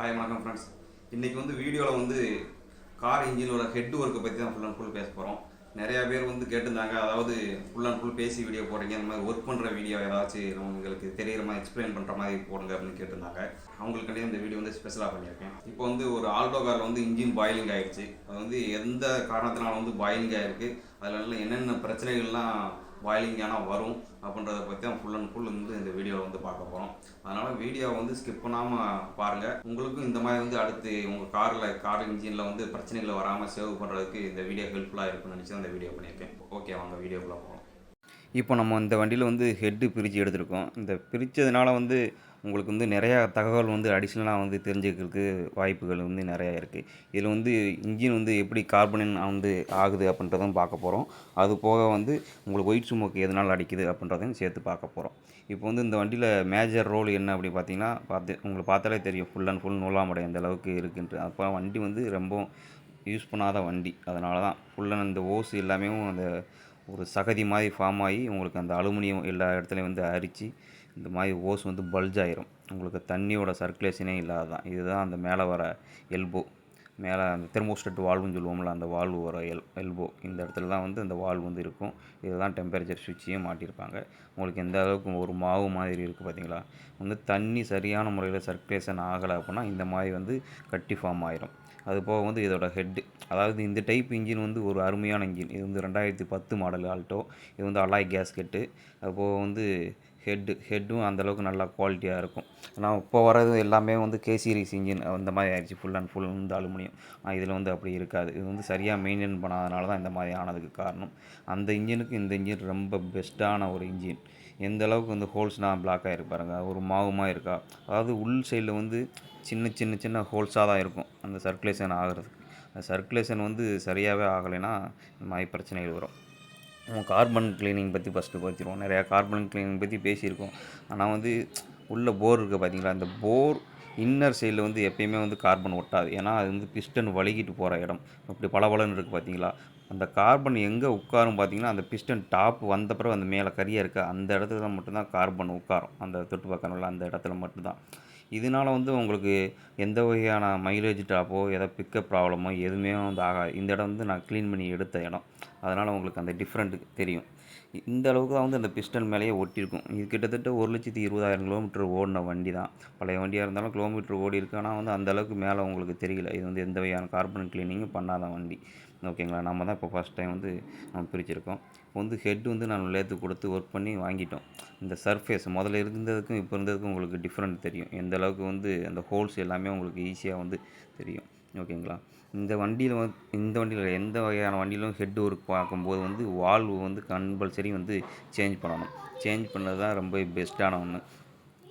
Hi வணக்கம் friends இன்றைக்கி வந்து வீடியோவில் வந்து கார் இன்ஜினோட ஹெட் ஒர்க்கை பற்றி தான் ஃபுல் அண்ட் ஃபுல் பேச போகிறோம் நிறையா பேர் வந்து கேட்டிருந்தாங்க அதாவது ஃபுல் அண்ட் ஃபுல் பேசி வீடியோ போடுறீங்க இந்த மாதிரி ஒர்க் பண்ணுற வீடியோ ஏதாச்சும் உங்களுக்கு தெரியிற மாதிரி எக்ஸ்பிளைன் பண்ணுற மாதிரி போடுங்க அப்படின்னு கேட்டிருந்தாங்க. அவங்களுக்காண்டி இந்த வீடியோ வந்து ஸ்பெஷலாக பண்ணியிருக்கேன். இப்போ வந்து ஒரு ஆல்டோ காரில் வந்து இன்ஜின் பாயிலிங் ஆகிடுச்சு அது வந்து எந்த காரணத்தினால வந்து பாயிலிங் ஆகிருக்கு அதில் என்னென்ன பிரச்சனைகள்லாம் பாயிலிங் ஆனால் வரும் அப்படின்றத பற்றி தான் ஃபுல் அண்ட் ஃபுல் வந்து இந்த வீடியோவில் வந்து பார்க்க போகிறோம் அதனால் வீடியோவை வந்து ஸ்கிப் பண்ணாமல் பாருங்கள் உங்களுக்கும் இந்த மாதிரி வந்து அடுத்து உங்கள் காரில் கார் இன்ஜினில் வந்து பிரச்சனைகள் வராமல் சேவ் பண்ணுறதுக்கு இந்த வீடியோ ஹெல்ப்ஃபுல்லாக இருக்கும்னு நினச்சி தான் இந்த வீடியோ பண்ணியிருக்கேன். ஓகே வாங்க வீடியோக்குள்ளே போகலாம் இப்போ நம்ம இந்த வண்டியில் வந்து ஹெட்டு பிரித்து எடுத்திருக்கோம். இந்த பிரித்ததுனால வந்து உங்களுக்கு வந்து நிறையா தகவல் வந்து அடிஷ்னலாக வந்து தெரிஞ்சுக்கிறதுக்கு வாய்ப்புகள் வந்து நிறையா இருக்குது இதில் வந்து இன்ஜின் வந்து எப்படி கார்பனின் வந்து ஆகுது அப்படின்றதும் பார்க்க போகிறோம் அது போக வந்து உங்களுக்கு ஒயிட் சுமோக்கு எதனால் அடிக்குது அப்படின்றதையும் சேர்த்து பார்க்க போகிறோம் இப்போ வந்து இந்த வண்டியில் மேஜர் ரோல் என்ன அப்படி பார்த்தீங்கன்னா பார்த்து உங்களுக்கு பார்த்தாலே தெரியும் ஃபுல் அண்ட் ஃபுல் நூலாமடை அந்த அளவுக்கு இருக்குன்ட்டு. அப்போ வண்டி வந்து ரொம்ப யூஸ் பண்ணாத வண்டி. அதனால தான் ஃபுல் அண்ட் இந்த ஓஸ் எல்லாமே அந்த ஒரு சகதி மாதிரி ஃபார்ம் ஆகி உங்களுக்கு அந்த அலுமினியம் எல்லா இடத்துலையும் வந்து அரித்து இந்த மாதிரி ஓஸ் வந்து பல்ஜ் ஆயிரும். உங்களுக்கு தண்ணியோட சர்க்குலேஷனே இல்லாதான் இதுதான் அந்த மேலே வர எல்போ மேலே அந்த தெர்மோஸ்டட் வால்வுன்னு சொல்லுவோம்ல அந்த வால்வு வர எல் எல்போ இந்த இடத்துல தான் வந்து அந்த வால்வு வந்து இருக்கும். இதுதான் டெம்பரேச்சர் சுவிட்சையும் மாட்டியிருப்பாங்க. உங்களுக்கு எந்த அளவுக்கு ஒரு மாவு மாதிரி இருக்குது பார்த்தீங்களா? வந்து தண்ணி சரியான முறையில் சர்க்குலேஷன் ஆகலை அப்படின்னா இந்த மாதிரி வந்து கட்டி ஃபார்ம் ஆயிரும். அது போக வந்து இதோட ஹெட்டு அதாவது இந்த டைப் இன்ஜின் வந்து ஒரு அருமையான இன்ஜின் இது வந்து ரெண்டாயிரத்தி பத்து மாடல் ஆல்டோ. இது வந்து அலாய் கேஸ்கெட்டு அது போக வந்து ஹெட்டு ஹெட்டும் அந்தளவுக்கு நல்லா குவாலிட்டியாக இருக்கும். ஆனால் இப்போ வர்றது எல்லாமே வந்து கே சீரிஸ் இன்ஜின் அந்த மாதிரி ஆயிடுச்சு. ஃபுல் அண்ட் ஃபுல் வந்து அலுமினியம். இதில் வந்து அப்படி இருக்காது. இது வந்து சரியாக மெயின்டைன் பண்ணாதனால தான் இந்த மாதிரி ஆனதுக்கு காரணம். அந்த இன்ஜினுக்கு இந்த இன்ஜின் ரொம்ப பெஸ்ட்டான ஒரு இன்ஜின் எந்த அளவுக்கு வந்து ஹோல்ஸ்னால் பிளாக் ஆகிருக்கு பாருங்கள் ஒரு மாவுமாக இருக்கா? அதாவது உள் சைடில் வந்து சின்ன சின்ன சின்ன ஹோல்ஸாக தான் இருக்கும். அந்த சர்க்குலேஷன் ஆகிறதுக்கு. அந்த சர்க்குலேஷன் வந்து சரியாகவே ஆகலைன்னா இந்த மாதிரி பிரச்சனைகள் வரும். நம்ம கார்பன் கிளீனிங் பற்றி ஃபஸ்ட்டு பார்த்துருவோம் நிறையா கார்பன் கிளீனிங் பற்றி பேசியிருக்கோம். ஆனால் வந்து உள்ளே போர் இருக்குது பார்த்தீங்களா அந்த போர் இன்னர் சைடில் வந்து எப்பயுமே வந்து கார்பன் ஒட்டாது. ஏன்னா அது வந்து பிஸ்டன் வலிக்கிட்டு போகிற இடம். அப்படி பளபளன்னு இருக்குது பார்த்தீங்களா அந்த கார்பன் எங்கே உட்காரும் பார்த்தீங்கன்னா அந்த பிஸ்டன் டாப் வந்த பிறகு அந்த மேலே கரியாக இருக்க அந்த இடத்துல மட்டும்தான் கார்பன் உட்காரும். அந்த தொட்டு பார்க்கணும்ல அந்த இடத்துல மட்டும்தான். இதனால் வந்து உங்களுக்கு எந்த வகையான மைலேஜ் ட்ராப்போ எதோ பிக்கப் ப்ராப்ளமோ எதுவுமே வந்து ஆகாது. இந்த இடம் வந்து நான் க்ளீன் பண்ணி எடுத்த இடம். அதனால் உங்களுக்கு அந்த டிஃப்ரெண்ட்டு தெரியும். இந்த அளவுக்கு தான் வந்து அந்த பிஸ்டன் மேலேயே ஒட்டியிருக்கும். இது கிட்டத்தட்ட ஒரு லட்சத்தி இருபதாயிரம் கிலோமீட்டர் ஓடின வண்டி தான். பழைய வண்டியாக இருந்தாலும் கிலோமீட்டர் ஓடி இருக்கு. ஆனால் வந்து அந்த அளவுக்கு மேலே உங்களுக்கு தெரியல. இது வந்து எந்த வகையான கார்பன் கிளீனிங்கும் பண்ணாத வண்டி. ஓகேங்களா? நம்ம தான் இப்போ ஃபஸ்ட் டைம் வந்து நம்ம பிரிச்சிருக்கோம். இப்போ வந்து ஹெட் வந்து நான் லேத்து கொடுத்து ஒர்க் பண்ணி வாங்கிட்டோம். இந்த சர்ஃபேஸ் முதல்ல இருந்ததுக்கும் இப்போ இருந்ததுக்கும் உங்களுக்கு டிஃப்ரெண்ட் தெரியும். எந்த அளவுக்கு வந்து அந்த ஹோல்ஸ் எல்லாமே உங்களுக்கு ஈஸியாக வந்து தெரியும். ஓகேங்களா? இந்த வண்டியில் வந்து இந்த வண்டியில் எந்த வகையான வண்டியிலும் ஹெட் ஒர்க் பார்க்கும்போது வந்து வால்வு வந்து கம்பல்சரி வந்து சேஞ்ச் பண்ணணும். சேஞ்ச் பண்ணது தான் ரொம்ப பெஸ்ட்டான ஒன்று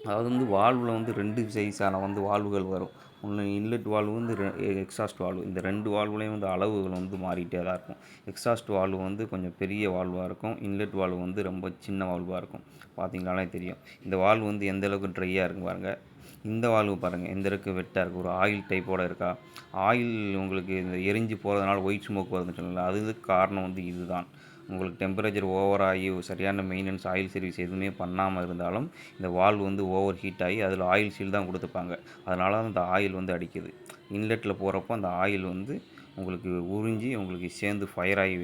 அதாவது வந்து வால்வில் வந்து ரெண்டு சைஸான வந்து வால்வுகள் வரும். ஒன்று இன்லெட் வால்வு வந்து எக்ஸாஸ்ட் வால்வு இந்த ரெண்டு வால்வுலேயும் வந்து அளவுகள் வந்து மாறிட்டே தான் இருக்கும். எக்ஸாஸ்ட் வால்வு வந்து கொஞ்சம் பெரிய வால்வாக இருக்கும். இன்லெட் வால்வு வந்து ரொம்ப சின்ன வால்வாக இருக்கும். பார்த்தீங்களாலே தெரியும். இந்த வால்வு வந்து எந்த அளவுக்கு ட்ரையாக இருக்கும் பாருங்கள் இந்த வால்வு பாருங்கள் எந்த இருக்குது வெட்டாக இருக்குது ஒரு ஆயில் டைப்போடு இருக்கா? ஆயில் உங்களுக்கு இந்த எரிஞ்சு போகிறதுனால ஒயிட் ஸ்மோக் வருதுன்னு சொல்லல அதுக்கு காரணம் வந்து இதுதான். உங்களுக்கு டெம்பரேச்சர் ஓவர் ஆகி சரியான மெயின்டெனன்ஸ் ஆயில் சர்வீஸ் எதுவுமே பண்ணாமல் இருந்தாலும் இந்த வால்வ் வந்து ஓவர் ஹீட் ஆகி அதில் ஆயில் சீல் தான் கொடுத்துப்பாங்க. அதனால அந்த ஆயில் வந்து அடிக்குது. இன்லெட்டில் போகிறப்போ அந்த ஆயில் வந்து உங்களுக்கு உறிஞ்சி உங்களுக்கு சேர்ந்து ஃபயர் ஆகி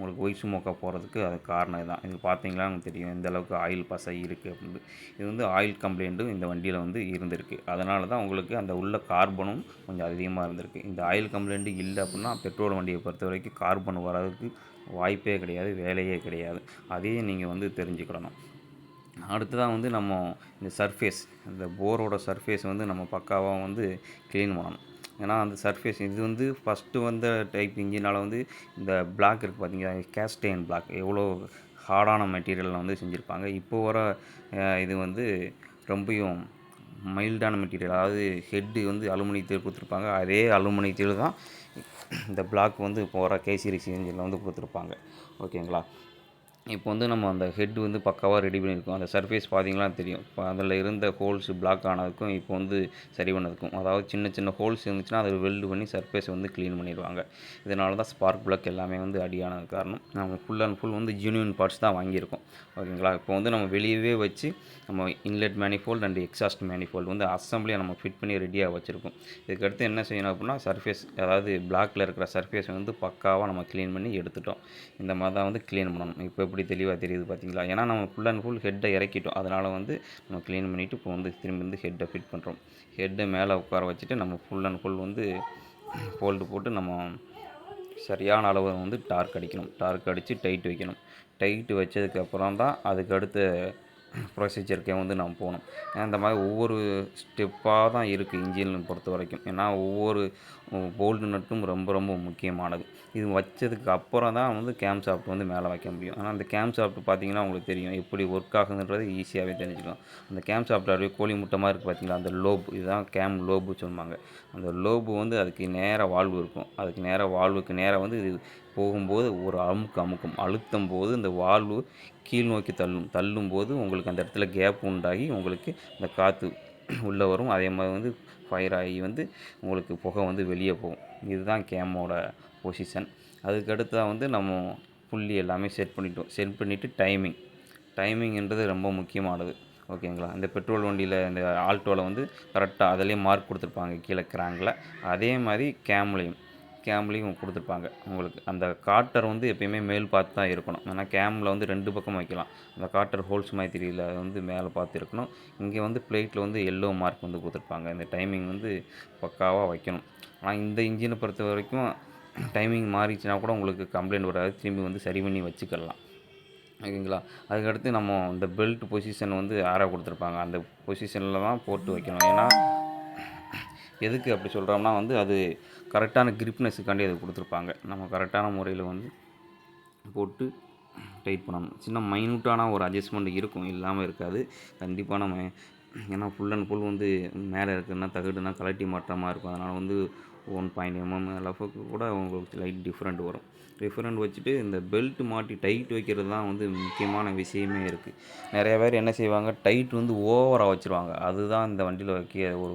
உங்களுக்கு ஒயிட் ஸ்மோக்காக போகிறதுக்கு அது காரணம் தான் இது பார்த்தீங்களா உங்களுக்கு தெரியும். இந்த அளவுக்கு ஆயில் பசை இருக்குது அப்படின்னு. இது வந்து ஆயில் கம்ப்ளைண்ட்டும் இந்த வண்டியில் வந்து இருந்திருக்கு. அதனால தான் உங்களுக்கு அந்த உள்ள கார்பனும் கொஞ்சம் அதிகமாக இருந்திருக்கு. இந்த ஆயில் கம்ப்ளைண்ட்டு இல்லை அப்படின்னா பெட்ரோல் வண்டியை பொறுத்த வரைக்கும் கார்பன் வர்றதுக்கு வாய்ப்பே கிடையாது வேலையே கிடையாது. அதையும் நீங்கள் வந்து தெரிஞ்சுக்கிடணும் அடுத்ததாக வந்து நம்ம இந்த சர்ஃபேஸ் இந்த போரோட சர்ஃபேஸ் வந்து நம்ம பக்காவாக வந்து க்ளீன் பண்ணணும். ஏன்னா அந்த சர்ஃபேஸ் இது வந்து ஃபஸ்ட்டு வந்த டைப் இன்ஜினால் வந்து இந்த பிளாக் இருக்குது பார்த்தீங்களா கேஸ்டைன் பிளாக் எவ்வளோ ஹார்டான மெட்டீரியலில் வந்து செஞ்சுருப்பாங்க. இப்போ வர இது வந்து ரொம்பவும் மைல்டான மெட்டீரியல் அதாவது ஹெட்டு வந்து அலுமினியத்தில் கொடுத்துருப்பாங்க. அதே அலுமினியத்தில் தான் இந்த பிளாக் வந்து இப்போ வர கே சீரிஸ் இன்ஜினில் வந்து கொடுத்துருப்பாங்க. ஓகேங்களா? இப்போ வந்து நம்ம அந்த ஹெட் வந்து பக்காவாக ரெடி பண்ணியிருக்கோம். அந்த சர்ஃபேஸ் பார்த்தீங்கன்னா தெரியும். இப்போ அதில் இருந்த ஹோல்ஸ் பிளாக் ஆனதுக்கும் இப்போ வந்து சரி பண்ணதுக்கும். அதாவது சின்ன சின்ன ஹோல்ஸ் இருந்துச்சுன்னா அதை வெல்டு பண்ணி சர்ஃபேஸ் வந்து க்ளீன் பண்ணிடுவாங்க. இதனால தான் ஸ்பார்க் பிளக் எல்லாமே வந்து அடியானது காரணம். நம்ம ஃபுல் அண்ட் ஃபுல் வந்து ஜென்யூன் பார்ட்ஸ் தான் வாங்கியிருக்கோம். ஓகேங்களா? இப்போ வந்து நம்ம வெளியவே வச்சு நம்ம inlet manifold and exhaust manifold வந்து அசம்பிளியாக நம்ம ஃபிட் பண்ணி ரெடியாக வச்சுருக்கோம். இதுக்கடுத்து என்ன செய்யணும் அப்படின்னா சர்ஃபேஸ் அதாவது பிளாக்ல இருக்கிற சர்ஃபேஸ் வந்து பக்காவாக நம்ம க்ளீன் பண்ணி எடுத்துட்டோம். இந்த மாதிரி தான் வந்து க்ளீன் பண்ணணும். இப்போ எப்படி தெளிவாக தெரியுது பார்த்தீங்களா ஏன்னா நம்ம ஃபுல் அண்ட் ஃபுல் ஹெட்டை இறக்கிட்டோம். அதனால் வந்து நம்ம க்ளீன் பண்ணிவிட்டு இப்போ வந்து திரும்பி வந்து ஹெட்டை ஃபிட் பண்ணுறோம் ஹெட்டை மேலே உட்கார வச்சுட்டு நம்ம ஃபுல் அண்ட் ஃபுல் வந்து ஃபோல்டு போட்டு நம்ம சரியான அளவு வந்து டார்க் அடிக்கணும். டார்க் அடித்து டைட் வைக்கணும். டைட்டு வச்சதுக்கப்புறம் தான் அதுக்கு அடுத்த ப்ரொசீஜருக்கே வந்து நம்ம போகணும். ஏன்னா மாதிரி ஒவ்வொரு ஸ்டெப்பாக தான் இருக்குது இன்ஜின் பொறுத்த வரைக்கும். ஏன்னா ஒவ்வொரு போல்டு நட்டும் ரொம்ப ரொம்ப முக்கியமானது. இது வச்சதுக்கு அப்புறம் தான் வந்து கேம் சாஃப்ட் வந்து மேலே வைக்க முடியும். ஆனால் அந்த கேம் சாஃப்ட் பார்த்தீங்கன்னா உங்களுக்கு தெரியும். எப்படி ஒர்க் ஆகுதுன்றது ஈஸியாகவே தெரிஞ்சுக்கலாம். அந்த கேம் சாஃப்ட் அப்படியே கோழி முட்டமாக இருக்குது பார்த்தீங்களா? அந்த லோப். இதுதான் கேம் லோபு சொல்லுவாங்க. அந்த லோபு வந்து அதுக்கு நேராக வாழ்வு இருக்கும். அதுக்கு நேராக வாழ்வுக்கு நேராக வந்து இது போகும்போது ஒரு அமுக்கு அமுக்கும். அழுத்தும் போது இந்த வால்வு கீழ் நோக்கி தள்ளும் தள்ளும் போது உங்களுக்கு அந்த இடத்துல கேப் உண்டாகி உங்களுக்கு இந்த காற்று உள்ளே வரும். அதே மாதிரி வந்து ஃபயர் ஆகி வந்து உங்களுக்கு புகை வந்து வெளியே போகும். இதுதான் கேமோட பொசிஷன் அதுக்கடுத்தா வந்து நம்ம புள்ளி எல்லாமே செட் பண்ணிட்டோம். செட் பண்ணிவிட்டு டைமிங் டைமிங்ன்றது ரொம்ப முக்கியமானது. ஓகேங்களா இந்த பெட்ரோல் வண்டியில் இந்த ஆல்டோவில் வந்து கரெக்டாக அதிலே மார்க் கொடுத்துருப்பாங்க கீழே கிராங்கில் அதே மாதிரி கேம்லேயும் கேம்லேயும் கொடுத்துருப்பாங்க. உங்களுக்கு அந்த காட்டர் வந்து எப்பயுமே மேல் பார்த்து தான் இருக்கணும். ஏன்னா கேமில் வந்து ரெண்டு பக்கம் வைக்கலாம். அந்த காட்டர் ஹோல்ஸ் மாதிரி தெரியல அது வந்து மேலே பார்த்து இருக்கணும். இங்கே வந்து பிளேட்டில் வந்து எல்லோ மார்க் வந்து கொடுத்துருப்பாங்க. இந்த டைமிங் வந்து பக்காவாக வைக்கணும். ஆனால் இந்த இன்ஜினை பொறுத்த வரைக்கும் டைமிங் மாறிச்சுன்னா கூட உங்களுக்கு கம்ப்ளைண்ட் வராது. திரும்பி வந்து சரி பண்ணி வச்சுக்கலாம். ஓகேங்களா? அதுக்கடுத்து நம்ம இந்த பெல்ட் பொசிஷன் வந்து ஆறாக கொடுத்துருப்பாங்க. அந்த பொசிஷனில் தான் போட்டு வைக்கணும். ஏன்னா எதுக்கு அப்படி சொல்கிறோம்னா வந்து அது கரெக்டான கிரிப்னஸுக்காண்டி அது கொடுத்துருப்பாங்க. நம்ம கரெக்டான முறையில் வந்து போட்டு டைட் பண்ணணும். சின்ன மைனூட்டான ஒரு அட்ஜஸ்ட்மெண்ட் இருக்கும். இல்லாமல் இருக்காது. கண்டிப்பாக நம்ம ஏன்னா ஃபுல் அண்ட் ஃபுல் வந்து மேலே இருக்குன்னா தகடுனா கலட்டி மாற்றமாக இருக்கும். அதனால் வந்து ஒன் பாயிண்ட் எம்எம் அளவுக்கு கூட உங்களுக்கு லைட் டிஃப்ரெண்ட் வரும். டிஃப்ரெண்ட் வச்சுட்டு இந்த பெல்ட் மாட்டி டைட் வைக்கிறது தான் வந்து முக்கியமான விஷயமே இருக்குது நிறைய பேர் என்ன செய்வாங்க டைட் வந்து ஓவராக வச்சுருவாங்க. அதுதான் இந்த வண்டியில் வைக்க ஒரு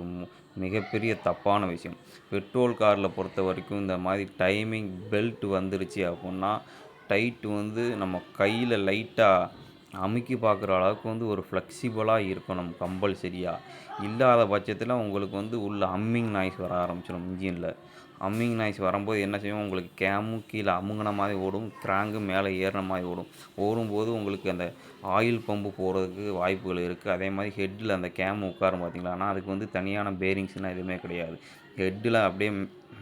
மிகப்பெரிய தப்பான விஷயம். பெட்ரோல் காரில் பொறுத்த வரைக்கும் இந்த மாதிரி டைமிங் பெல்ட் வந்துருச்சு அப்படின்னா டைட் வந்து நம்ம கையில் லைட்டாக அமுக்கி பார்க்குற அளவுக்கு வந்து ஒரு ஃப்ளெக்சிபிளாக இருக்கணும் கம்பல்சரியாக இல்லாத பட்சத்தில் உங்களுக்கு வந்து உள்ள அம்மிங் நாய்ஸ் வர ஆரம்பிச்சிடும் இன்ஜினில். அம்மிங் நாய்ஸ் வரும்போது என்ன செய்யும்? உங்களுக்கு கேமும் கீழே அமுங்கின மாதிரி ஓடும் கிராங்கு மேலே ஏறின மாதிரி ஓடும். ஓடும்போது உங்களுக்கு அந்த ஆயில் பம்பு போகிறதுக்கு வாய்ப்புகள் இருக்குது அதே மாதிரி ஹெட்டில் அந்த கேம் உட்காரும் பார்த்தீங்களா ஆனால் அதுக்கு வந்து தனியான பேரிங்ஸ்னால் எதுவுமே கிடையாது. ஹெட்டில் அப்படியே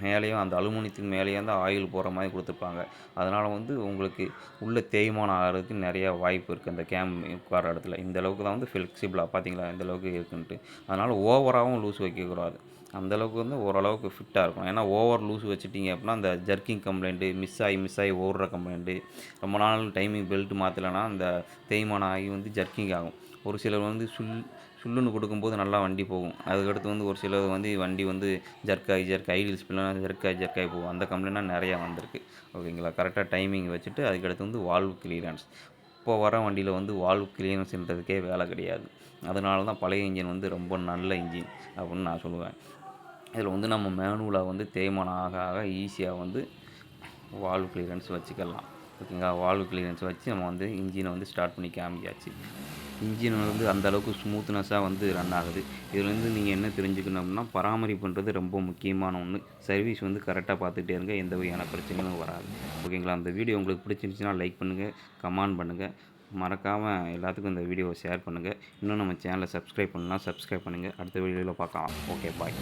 மேலேயும் அந்த அலுமினியத்துக்கு மேலேயும் தான் ஆயில் போகிற மாதிரி கொடுத்துருப்பாங்க. அதனால் வந்து உங்களுக்கு உள்ளே தேய்மானம் ஆகிறதுக்கு நிறையா வாய்ப்பு இருக்குது அந்த கேம் உட்கார இடத்துல. இந்த அளவுக்கு தான் வந்து ஃப்ளெக்சிபிளாக பார்த்தீங்களா இந்த அளவுக்கு இருக்குன்ட்டு. அதனால் ஓவராகவும் லூஸ் வைக்கக்கூடாது. அந்தளவுக்கு வந்து ஓரளவுக்கு ஃபிட்டாக இருக்கும் ஏன்னா ஓவர் லூஸ் வச்சுட்டிங்க அப்படின்னா அந்த ஜர்க்கிங் கம்ப்ளைண்ட்டு மிஸ் ஆகி மிஸ் ஆகி ஓடுற கம்ப்ளைண்ட்டு ரொம்ப நாள் டைமிங் பெல்ட் மாற்றலைன்னா அந்த தேய்மானம் ஆகி வந்து ஜர்க்கிங் ஆகும். ஒரு சிலர் வந்து சுல் சுல்லுன்னு கொடுக்கும்போது நல்லா வண்டி போகும். அதுக்கடுத்து வந்து ஒரு சிலர் வந்து வண்டி வந்து ஜர்க்காகி ஜர்க் ஐடியல் ஸ்பீட்லாம் ஜர்க்காகி ஜர்க்காகி போகும். அந்த கம்ப்ளைண்ட்லாம் நிறையா வந்திருக்கு. ஓகேங்களா? கரெக்டாக டைமிங் வச்சுட்டு அதுக்கடுத்து வந்து வால்வ் கிளியரன்ஸ் இப்போ வர வண்டியில் வந்து வால்வ் கிளியரன்ஸ்ன்றதுக்கே வேலை கிடையாது. அதனால தான் பழைய இன்ஜின் வந்து ரொம்ப நல்ல இன்ஜின் அப்படின்னு நான் சொல்லுவேன். இதில் வந்து நம்ம மேனுவலாக வந்து தேய்மானம் ஆக ஆக ஈஸியாக வந்து வால்வ் கிளியரன்ஸ் வச்சுக்கலாம். ஓகேங்களா வால்வு கிளியரன்ஸ் வச்சு நம்ம வந்து இன்ஜினை வந்து ஸ்டார்ட் பண்ணி காமிக்காச்சு. இன்ஜின் வந்து அந்தளவுக்கு ஸ்மூத்னஸாக வந்து ரன் ஆகுது. இதுலேருந்து நீங்கள் என்ன தெரிஞ்சுக்கணும் அப்படின்னா பராமரிப்புன்றது ரொம்ப முக்கியமான ஒன்று சர்வீஸ் வந்து கரெக்டாக பார்த்துட்டே இருங்க எந்த வகையான பிரச்சனையும் வராது. ஓகேங்களா அந்த வீடியோ உங்களுக்கு பிடிச்சிருந்துச்சுன்னா லைக் பண்ணுங்கள் கமெண்ட் பண்ணுங்கள் மறக்காமல் எல்லாத்துக்கும் இந்த வீடியோவை ஷேர் பண்ணுங்கள் இன்னும் நம்ம சேனலை சப்ஸ்கிரைப் பண்ணலாம் சப்ஸ்கிரைப் பண்ணுங்கள் அடுத்த வீடியோவில் பார்க்கலாம். Okay bye